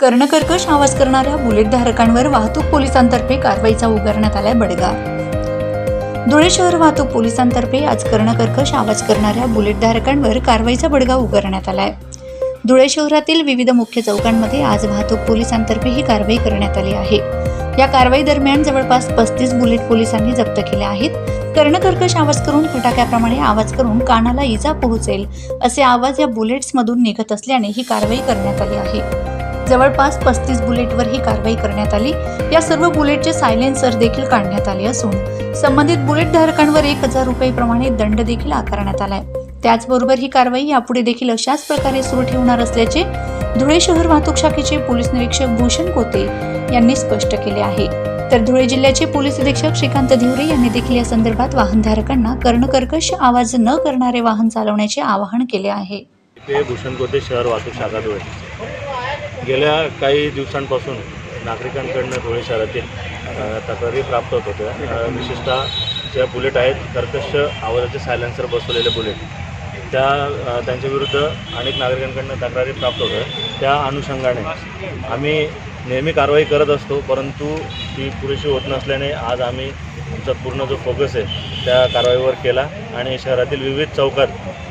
कर्णकर्कश आवाज करणाऱ्या बुलेटधारकांवर वाहतूक पोलिसांतर्फे कारवाईचा उगारण्यात आलाय बडगा. धुळे शहर वाहतूक पोलिसांतर्फे आज कर्णकर्कश आवाज करणाऱ्या बुलेटधारकांवर कारवाईचा बडगा उगारण्यात आलाय. धुळे शहरातील विविध मुख्य चौकांमध्ये आज वाहतूक पोलिसांतर्फे ही कारवाई करण्यात आली आहे. या कारवाई दरम्यान जवळपास पस्तीस बुलेट पोलिसांनी जप्त केल्या आहेत. कर्णकर्कश आवाज करून फटाक्याप्रमाणे आवाज करून कानाला इजा पोहोचेल असे आवाज या बुलेट्समधून निघत असल्याने ही कारवाई करण्यात आली आहे. जवळपास पस्तीस बुलेटवर ही कारवाई करण्यात आली. या सर्व बुलेटचे सायलेन्सर देखील काढण्यात आले असून संबंधित बुलेट धारकांवर एक हजार रुपये प्रमाणे दंड देखील आकारण्यात आलाय. त्याचबरोबर ही कारवाई यापुढे देखील अशाच प्रकारे सुरू ठेवणार असल्याचे धुळे शहर वाहतूक शाखेचे पोलीस निरीक्षक भूषण कोते यांनी स्पष्ट केले आहे. तर धुळे जिल्ह्याचे पोलीस अधीक्षक श्रीकांत धिवरे यांनी देखील या संदर्भात वाहनधारकांना कर्णकर्कश आवाज न करणारे वाहन चालवण्याचे आवाहन केले आहे. भूषण कोते शहर वाहतूक शाखा धुळे. गेल्या काही दिवसांपासून नागरिकांकडनं धुळे शहरातील तक्रारी प्राप्त होत होत्या. विशेषतः ज्या बुलेट आहेत कर्कश आवाजाचे सायलेन्सर बसवलेले बुलेट त्या त्यांच्या त्यांच्याविरुद्ध अनेक नागरिकांकडनं तक्रारी प्राप्त होत्या. त्या अनुषंगाने आम्ही नेहमी कारवाई करत असतो परंतु ती पुरेशी होत नसल्याने आज आम्ही आमचा पूर्ण जो फोकस आहे त्या कारवाईवर केला. आणि शहरातील विविध चौकात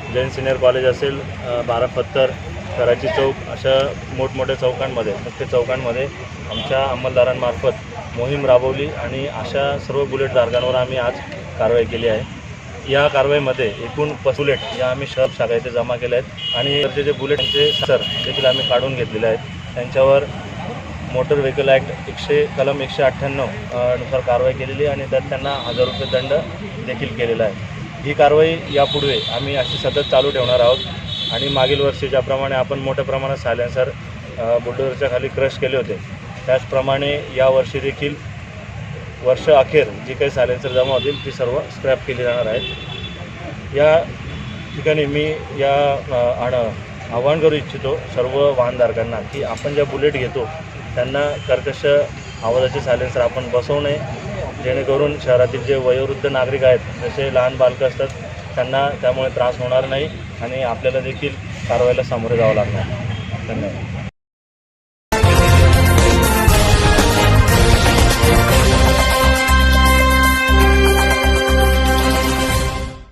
जैन सिनियर कॉलेज असेल बारा पत्तर कराची चौक अशा मोठमोठ्या चौकांमध्ये मुख्य चौकांमध्ये आमच्या अंमलदारांमार्फत मोहीम राबवली आणि अशा सर्व बुलेट धारकांवर आम्ही आज कारवाई केली आहे. या कारवाईमध्ये एकूण पस बुलेट या आम्ही शहर शाखा इथे जमा केल्या आहेत आणि जे जे बुलेटचे सर देखील आम्ही काढून घेतलेले आहेत. त्यांच्यावर मोटर व्हेकल ॲक्ट एकशे कलम एकशे अठ्ठ्याण्णवनुसार कारवाई केलेली आणि त्यात त्यांना हजार रुपये दंड देखील केलेला आहे. ही कारवाई यापुढे आम्ही अशी सतत चालू ठेवणार आहोत. आणि मागील वर्षी ज्याप्रमाणे आपण मोठ्या प्रमाणात सायलेन्सर बुलडोजरच्या खाली क्रश केले होते त्याचप्रमाणे यावर्षी देखील वर्ष अखेर जी काही सायलेन्सर जमा होतील ती सर्व स्क्रॅप केली जाणार आहेत. या ठिकाणी मी या आण आवाहन करू इच्छितो सर्व वाहनधारकांना की आपण ज्या बुलेट घेतो त्यांना कर्कश आवाजाचे सायलेन्सर आपण बसवू नये जेणेकरून शहरातील जे वयोवृद्ध नागरिक आहेत जसे लहान बालकं असतात त्यांना त्यामुळे त्रास होणार नाही आणि आपल्याला देखील कारवाईला सामोरे जावं लागणार. धन्यवाद.